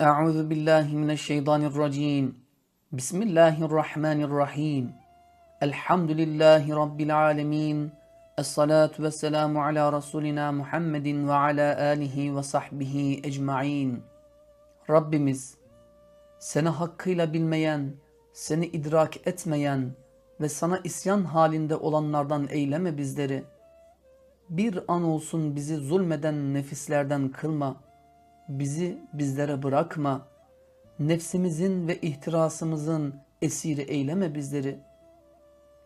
Euzu billahi mineşşeytanirracim. Bismillahirrahmanirrahim. Elhamdülillahi rabbil alamin. Essalatu vesselamu ala rasulina Muhammedin ve ala alihi ve sahbihi ecmaîn. Rabbimiz seni hakkıyla bilmeyen, seni idrak etmeyen ve sana isyan halinde olanlardan eyleme bizleri. Bir an olsun bizi zulmeden nefislerden kılma.'' Bizi bizlere bırakma. Nefsimizin ve ihtirasımızın esiri eyleme bizleri.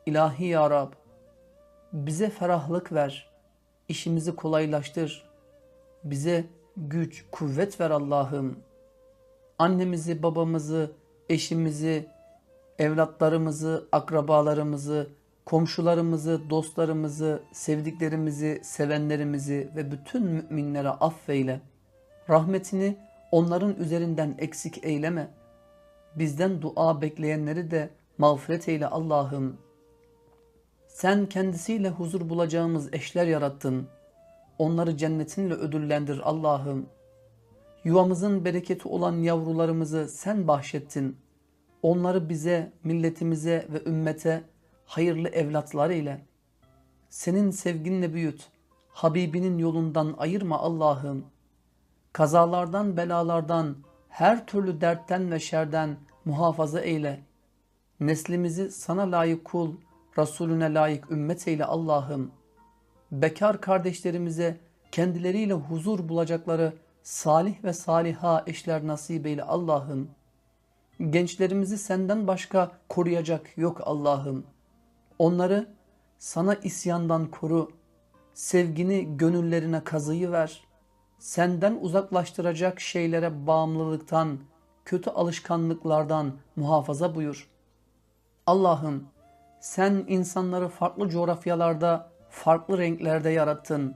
İlahi Ya Rab, bize ferahlık ver, işimizi kolaylaştır. Bize güç, kuvvet ver Allah'ım. Annemizi, babamızı, eşimizi, evlatlarımızı, akrabalarımızı, komşularımızı, dostlarımızı, sevdiklerimizi, sevenlerimizi ve bütün müminlere affeyle. Rahmetini onların üzerinden eksik eyleme. Bizden dua bekleyenleri de mağfiret eyle Allah'ım. Sen kendisiyle huzur bulacağımız eşler yarattın. Onları cennetinle ödüllendir Allah'ım. Yuvamızın bereketi olan yavrularımızı sen bahşettin. Onları bize, milletimize ve ümmete hayırlı evlatlar ile. Senin sevginle büyüt. Habibinin yolundan ayırma Allah'ım. Kazalardan, belalardan, her türlü dertten ve şerden muhafaza eyle. Neslimizi sana layık kul, Resulüne layık ümmet eyle Allah'ım. Bekar kardeşlerimize kendileriyle huzur bulacakları salih ve saliha eşler nasip eyle Allah'ım. Gençlerimizi senden başka koruyacak yok Allah'ım. Onları sana isyandan koru. Sevgini gönüllerine kazıyı ver. Senden uzaklaştıracak şeylere bağımlılıktan, kötü alışkanlıklardan muhafaza buyur. Allah'ım sen insanları farklı coğrafyalarda, farklı renklerde yarattın.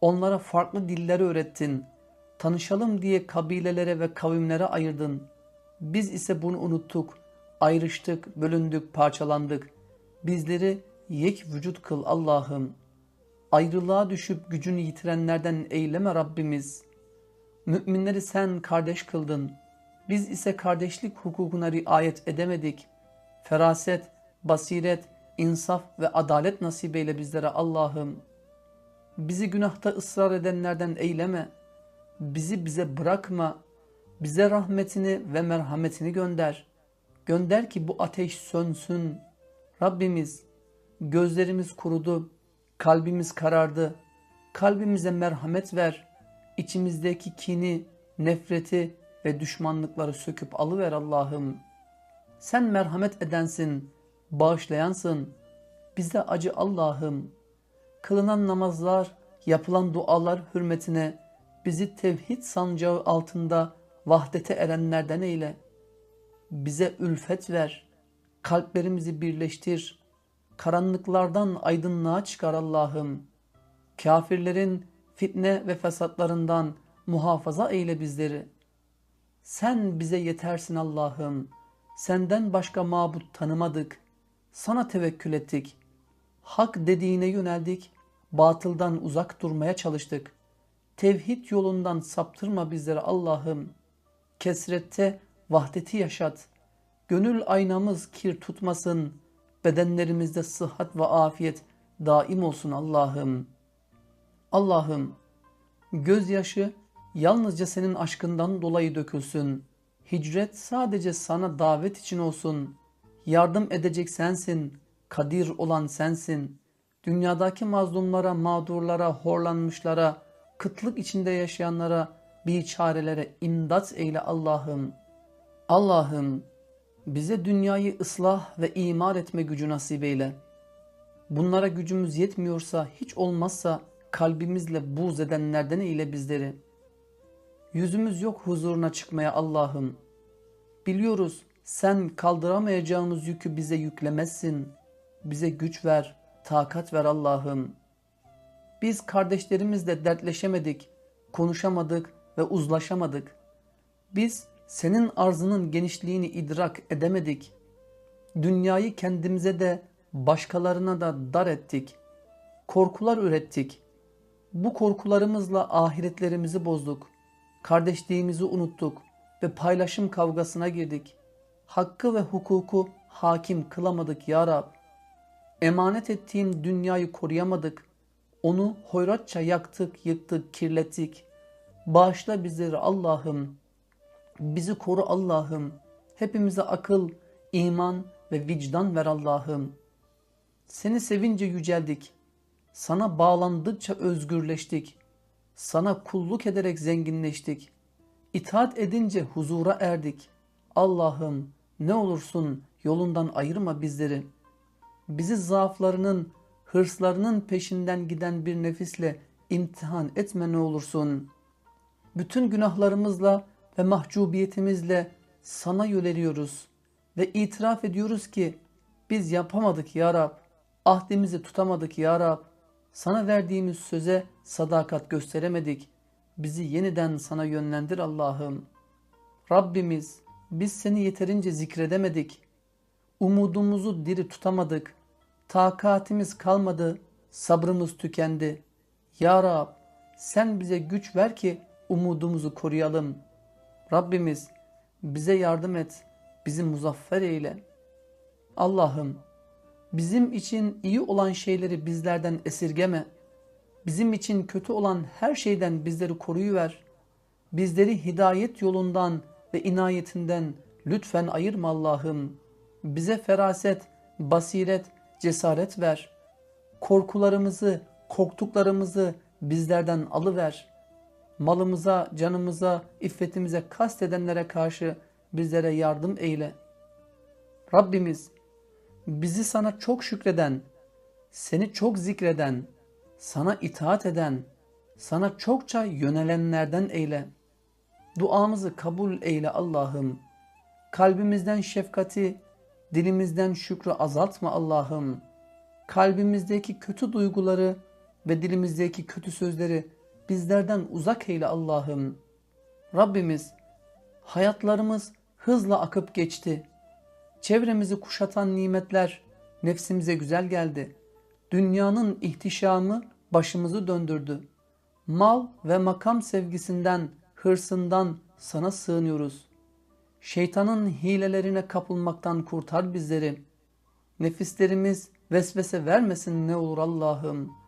Onlara farklı dilleri öğrettin. Tanışalım diye kabilelere ve kavimlere ayırdın. Biz ise bunu unuttuk. Ayrıştık, bölündük, parçalandık. Bizleri yek vücut kıl Allah'ım. Ayrılığa düşüp gücünü yitirenlerden eyleme Rabbimiz. Müminleri sen kardeş kıldın. Biz ise kardeşlik hukukuna riayet edemedik. Feraset, basiret, insaf ve adalet nasip bizlere Allah'ım. Bizi günahta ısrar edenlerden eyleme. Bizi bize bırakma. Bize rahmetini ve merhametini gönder. Gönder ki bu ateş sönsün. Rabbimiz gözlerimiz kurudu, kalbimiz karardı. Kalbimize merhamet ver. İçimizdeki kini, nefreti ve düşmanlıkları söküp alıver Allah'ım. Sen merhamet edensin, bağışlayansın. Bize acı Allah'ım. Kılınan namazlar, yapılan dualar hürmetine bizi tevhid sancağı altında vahdete erenlerden eyle. Bize ülfet ver, kalplerimizi birleştir, karanlıklardan aydınlığa çıkar Allah'ım. Kafirlerin fitne ve fesatlarından muhafaza eyle bizleri. Sen bize yetersin Allah'ım. Senden başka mabut tanımadık. Sana tevekkül ettik. Hak dediğine yöneldik. Batıldan uzak durmaya çalıştık. Tevhid yolundan saptırma bizleri Allah'ım. Kesrette vahdeti yaşat. Gönül aynamız kir tutmasın. Bedenlerimizde sıhhat ve afiyet daim olsun Allah'ım. Allah'ım gözyaşı yalnızca senin aşkından dolayı dökülsün. Hicret sadece sana davet için olsun. Yardım edecek sensin. Kadir olan sensin. Dünyadaki mazlumlara, mağdurlara, horlanmışlara, kıtlık içinde yaşayanlara, biçarelere imdat eyle Allah'ım. Allah'ım bize dünyayı ıslah ve imar etme gücü nasip eyle. Bunlara gücümüz yetmiyorsa hiç olmazsa kalbimizle buğz edenlerden eyle bizleri. Yüzümüz yok huzuruna çıkmaya Allah'ım. Biliyoruz sen kaldıramayacağımız yükü bize yüklemezsin. Bize güç ver, takat ver Allah'ım. Biz kardeşlerimizle dertleşemedik, konuşamadık ve uzlaşamadık. Biz senin arzının genişliğini idrak edemedik. Dünyayı kendimize de başkalarına da dar ettik. Korkular ürettik. Bu korkularımızla ahiretlerimizi bozduk. Kardeşliğimizi unuttuk. ve paylaşım kavgasına girdik. Hakkı ve hukuku hakim kılamadık ya Rab. Emanet ettiğin dünyayı koruyamadık. Onu hoyratça yaktık, yıktık, kirlettik. Bağışla bizleri Allah'ım. Bizi koru Allah'ım. Hepimize akıl, iman ve vicdan ver Allah'ım. Seni sevince yüceldik. Sana bağlandıkça özgürleştik. Sana kulluk ederek zenginleştik. İtaat edince huzura erdik. Allah'ım ne olursun yolundan ayırma bizleri. Bizi zaaflarının, hırslarının peşinden giden bir nefisle imtihan etme ne olursun. Bütün günahlarımızla ve mahcubiyetimizle sana yöneliyoruz ve itiraf ediyoruz ki biz yapamadık ya Rab, ahdimizi tutamadık ya Rab, sana verdiğimiz söze sadakat gösteremedik. Bizi yeniden sana yönlendir Allah'ım. Rabbimiz biz seni yeterince zikredemedik. Umudumuzu diri tutamadık. Takatimiz kalmadı, sabrımız tükendi. Ya Rab sen bize güç ver ki umudumuzu koruyalım. Rabbimiz bize yardım et, bizi muzaffer eyle. Allah'ım bizim için iyi olan şeyleri bizlerden esirgeme. Bizim için kötü olan her şeyden bizleri koruyuver. Bizleri hidayet yolundan ve inayetinden lütfen ayırma Allah'ım. Bize feraset, basiret, cesaret ver. Korkularımızı, korktuklarımızı bizlerden alıver. Malımıza, canımıza, iffetimize kastedenlere karşı bizlere yardım eyle. Rabbimiz bizi sana çok şükreden, seni çok zikreden, sana itaat eden, sana çokça yönelenlerden eyle. Duamızı kabul eyle Allah'ım. Kalbimizden şefkati, dilimizden şükrü azaltma Allah'ım. Kalbimizdeki kötü duyguları ve dilimizdeki kötü sözleri bizlerden uzak eyle Allah'ım. Rabbimiz, hayatlarımız hızla akıp geçti. Çevremizi kuşatan nimetler nefsimize güzel geldi. Dünyanın ihtişamı başımızı döndürdü. Mal ve makam sevgisinden, hırsından sana sığınıyoruz. Şeytanın hilelerine kapılmaktan kurtar bizleri. Nefislerimiz vesvese vermesin ne olur Allah'ım.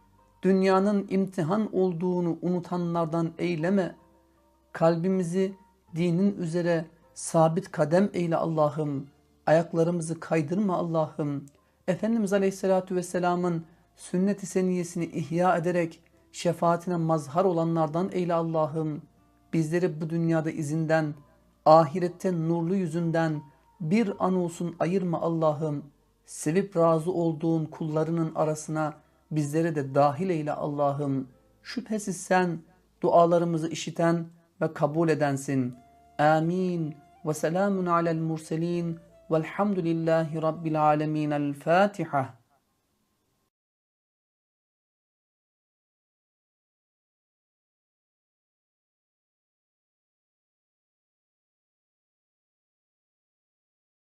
Dünyanın imtihan olduğunu unutanlardan eyleme. Kalbimizi dinin üzere sabit kadem eyle Allah'ım. Ayaklarımızı kaydırma Allah'ım. Efendimiz Aleyhisselatü Vesselam'ın sünnet-i seniyesini ihya ederek şefaatine mazhar olanlardan eyle Allah'ım. Bizleri bu dünyada izinden, ahirette nurlu yüzünden bir an olsun ayırma Allah'ım. Sevip razı olduğun kullarının arasına bizleri de dahil eyle Allah'ım. Şüphesiz sen dualarımızı işiten ve kabul edensin. Amin. Ve selamun alel murselin. Velhamdülillahi Rabbil alemin. El Fatiha.